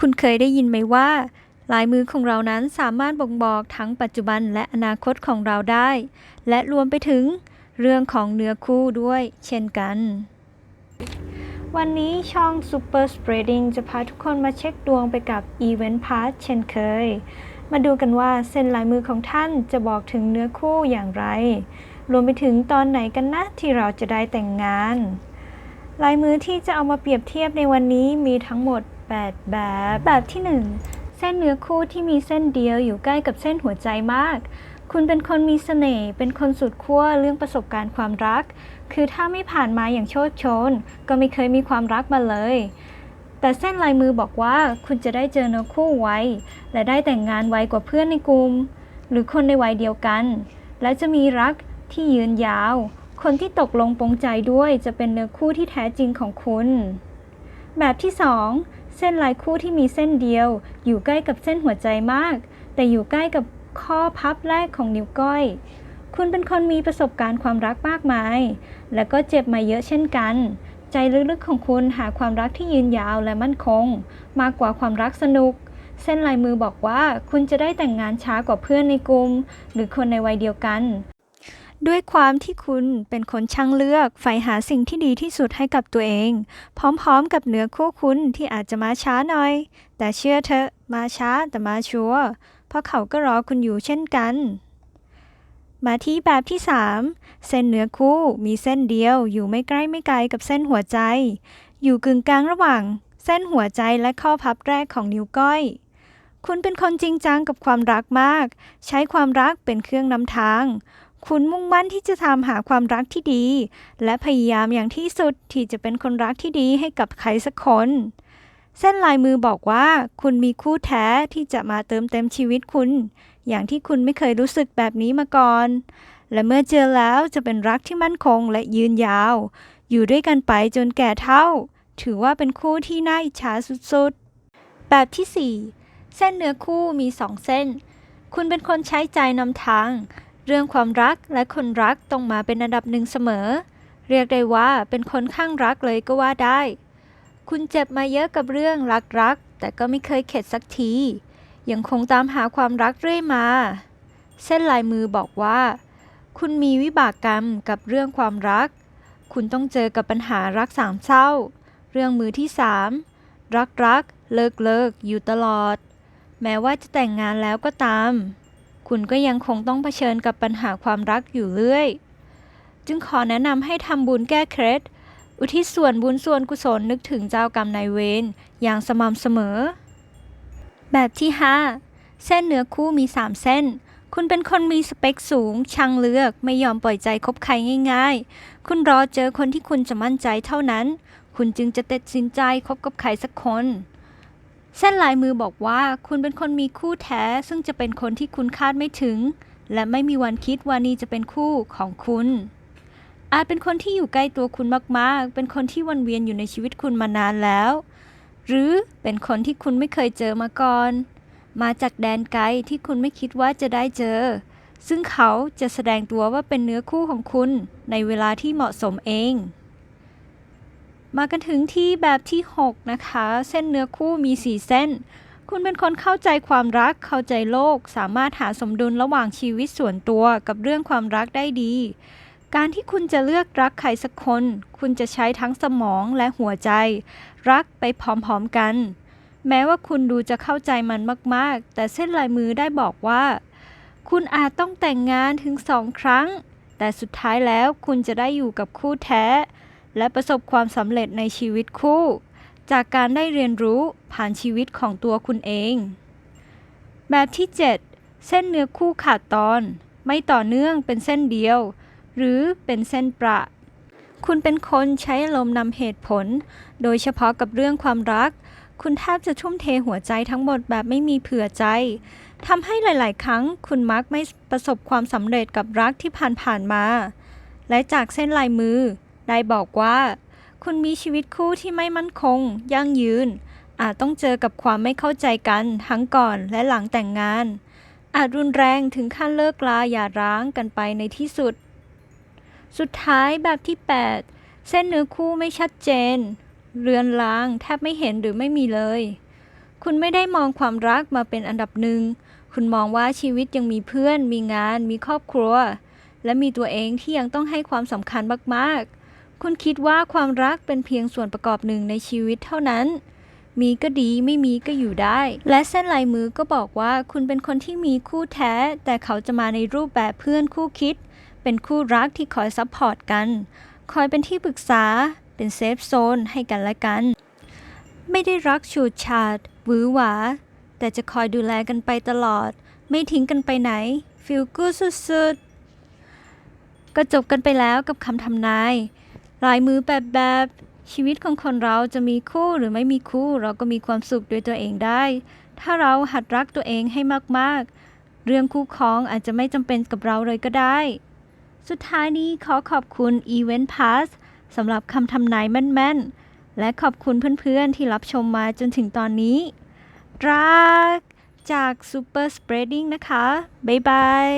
คุณเคยได้ยินไหมว่า ลายมือของเรานั้นสามารถบ่งบอกทั้งปัจจุบันและอนาคตของเราได้ และรวมไปถึงเรื่องของเนื้อคู่ด้วยเช่นกัน วันนี้ช่อง Super Spreading จะพาทุกคนมาเช็คดวงไปกับ Event Pass เช่นเคย มาดูกันว่าเส้นลายมือของท่านจะบอกถึงเนื้อคู่อย่างไร รวมไปถึงตอนไหนกันนะที่เราจะได้แต่งงาน ลายมือที่จะเอามาเปรียบเทียบในวันนี้มีทั้งหมด 8 แบบ แบบที่ 1 เส้นเนื้อคู่ที่มีเส้นเดียวอยู่ใกล้กับเส้นหัวใจมาก คุณเป็นคนมีเสน่ห์ เป็นคนสุดขั้วเรื่องประสบการณ์ความรัก คือถ้าไม่ผ่านมาอย่างโชดโชน ก็ไม่เคยมีความรักมาเลย แต่เส้นลายมือบอกว่าคุณจะได้เจอเนื้อคู่ไว และได้แต่งงานไวกว่าเพื่อนในกลุ่ม หรือคนในวัยเดียวกัน และจะมีรักที่ยืนยาว คนที่ตกลงปรงใจด้วยจะเป็นเนื้อคู่ที่แท้จริงของคุณ แบบที่ 2 เส้นลายคู่ที่มีเส้นเดียว อยู่ใกล้กับเส้นหัวใจมาก แต่อยู่ใกล้กับข้อพับแรกของนิ้วก้อย คุณเป็นคนมีประสบการณ์ความรักมากมาย และก็เจ็บมาเยอะเช่นกัน ใจลึกๆของคุณหาความรักที่ยืนยาวและมั่นคง มากกว่าความรักสนุก เส้นลายมือบอกว่าคุณจะได้แต่งงานช้ากว่าเพื่อนในกลุ่มหรือคนในวัยเดียวกัน ด้วยความที่คุณเป็นคนช่างเลือกใฝ่หาสิ่งที่ดีที่สุดให้กับตัวเอง พร้อมๆกับเนื้อคู่คุณที่อาจจะมาช้าหน่อย แต่เชื่อเถอะมาช้าแต่มาชัวร์เพราะเขาก็รอคุณอยู่เช่นกัน มาที่แบบที่ 3 เส้นเนื้อคู่มีเส้นเดียวอยู่ไม่ใกล้ไม่ไกลกับเส้นหัวใจ อยู่กึ่งกลางระหว่าง เส้นหัวใจและข้อพับแรกของนิ้วก้อยคุณเป็นคนจริงจังกับความรักมาก ใช้ความรักเป็นเครื่องนำทาง คุณมุ่งมั่นที่จะทำหาความรักที่ดี และพยายามอย่างที่สุดที่จะเป็นคนรักที่ดีให้กับใครสักคน เส้นลายมือบอกว่า คุณมีคู่แท้ที่จะมาเติมเต็มชีวิตคุณ อย่างที่คุณไม่เคยรู้สึกแบบนี้มาก่อน และเมื่อเจอแล้วจะเป็นรักที่มั่นคงและยืนยาว อยู่ด้วยกันไปจนแก่เฒ่า ถือว่าเป็นคู่ที่น่าอิจฉาสุดๆ แบบที่ 4 เส้นเนื้อคู่มีสองเส้น คุณเป็นคนใช้ใจนำทาง เรื่องความรักและคนรักต้องมาเป็นอันดับหนึ่งเสมอ เรียกได้ว่าเป็นคนข้างรักเลยก็ว่าได้ คุณเจ็บมาเยอะกับเรื่องรักๆแต่ก็ไม่เคยเข็ดสักที ยังคงตามหาความรักเรื่อยมา เส้นลายมือบอกว่า คุณมีวิบากกรรมกับเรื่องความรัก คุณต้องเจอกับปัญหารักสามเศร้า เรื่องมือที่สามรักรักเลิกเลิกอยู่ตลอด แม้ว่าจะแต่งงานแล้วก็ตาม คุณก็ยังคงต้องเผชิญกับปัญหาความรักอยู่เรื่อย จึงขอแนะนำให้ทำบุญแก้เคล็ด อุทิศส่วนบุญส่วนกุศลนึกถึงเจ้ากรรมนายเวรอย่างสม่ำเสมอ แบบที่ 5 เส้นเนื้อคู่มี 3 เส้น คุณเป็นคนมีสเปคสูง ช่างเลือกไม่ยอมปล่อยใจคบใครง่าย ๆ คุณรอเจอคนที่คุณจะมั่นใจเท่านั้น คุณจึงจะตัดสินใจคบกับใครสักคน เส้นลายมือบอกว่าคุณเป็นคนมีคู่แท้ ซึ่งจะเป็นคนที่คุณคาดไม่ถึง และไม่มีวันคิดว่านี่จะเป็นคู่ของคุณ อาจเป็นคนที่อยู่ใกล้ตัวคุณมากๆ เป็นคนที่วนเวียนอยู่ในชีวิตคุณมานานแล้ว หรือเป็นคนที่คุณไม่เคยเจอมาก่อน มาจากแดนไกลที่คุณไม่คิดว่าจะได้เจอ ซึ่งเขาจะแสดงตัวว่าเป็นเนื้อคู่ของคุณในเวลาที่เหมาะสมเอง มากันถึงที่แบบที่ 6 นะคะ เส้นเนื้อคู่มี 4 เส้น คุณเป็นคนเข้าใจความรักเข้าใจโลก สามารถหาสมดุลระหว่างชีวิตส่วนตัวกับเรื่องความรักได้ดี การที่คุณจะเลือกรักใครสักคน คุณจะใช้ทั้งสมองและหัวใจ รักไปพร้อมๆกัน แม้ว่าคุณดูจะเข้าใจมันมากๆ แต่เส้นลายมือได้บอกว่า คุณอาจต้องแต่งงานถึงสองครั้ง แต่สุดท้ายแล้วคุณจะได้อยู่กับคู่แท้ และประสบความสำเร็จในชีวิตคู่ จากการได้เรียนรู้ผ่านชีวิตของตัวคุณเอง แบบที่ 7 เส้นเนื้อคู่ขาดตอน ไม่ต่อเนื่องเป็นเส้นเดียว หรือเป็นเส้นประ คุณเป็นคนใช้อารมณ์นำเหตุผล โดยเฉพาะกับเรื่องความรัก คุณแทบจะทุ่มเทหัวใจทั้งหมดแบบไม่มีเผื่อใจทำให้หลาย ๆ ครั้งคุณมักไม่ประสบความสำเร็จกับรักที่ผ่านๆมา และจากเส้นลายมือ ได้บอกว่า คุณมีชีวิตคู่ที่ไม่มั่นคง ยั่งยืน อาจต้องเจอกับความไม่เข้าใจกันทั้งก่อนและหลังแต่งงาน อาจรุนแรงถึงขั้นเลิกลาอย่าร้างกันไปในที่สุด สุดท้ายแบบที่ 8 เส้นเนื้อคู่ไม่ชัดเจน เรือนลางแทบไม่เห็นหรือไม่มีเลย คุณไม่ได้มองความรักมาเป็นอันดับหนึ่งคุณมองว่าชีวิตยังมีเพื่อน มีงาน มีครอบครัว และมีตัวเองที่ยังต้องให้ความสำคัญมากๆ คุณคิดว่าความรักเป็นเพียงส่วนประกอบหนึ่งในชีวิตเท่านั้น มีก็ดีไม่มีก็อยู่ได้ และเส้นลายมือก็บอกว่าคุณเป็นคนที่มีคู่แท้ แต่เขาจะมาในรูปแบบเพื่อนคู่คิด เป็นคู่รักที่คอยซัพพอร์ตกัน คอยเป็นที่ปรึกษา เป็นเซฟโซนให้กันและกัน ไม่ได้รักฉูดฉาดหวือหวา แต่จะคอยดูแลกันไปตลอด ไม่ทิ้งกันไปไหน ฟิลกูสุดๆก็จบกันไปแล้วกับคำทำนาย ลายมือแบบแบบชีวิตของคนเราจะมีคู่หรือไม่มีคู่เราก็มีความสุขด้วยตัวเองได้ ถ้าเราหัดรักตัวเองให้มากๆ เรื่องคู่ครองอาจจะไม่จำเป็นกับเราเลยก็ได้ สุดท้ายนี้ขอขอบคุณ Event Pass สำหรับคำทำนายแม่นๆ และขอบคุณเพื่อนๆ ที่รับชมมาจนถึงตอนนี้ รักจาก Super Spreading นะคะ บ๊ายบาย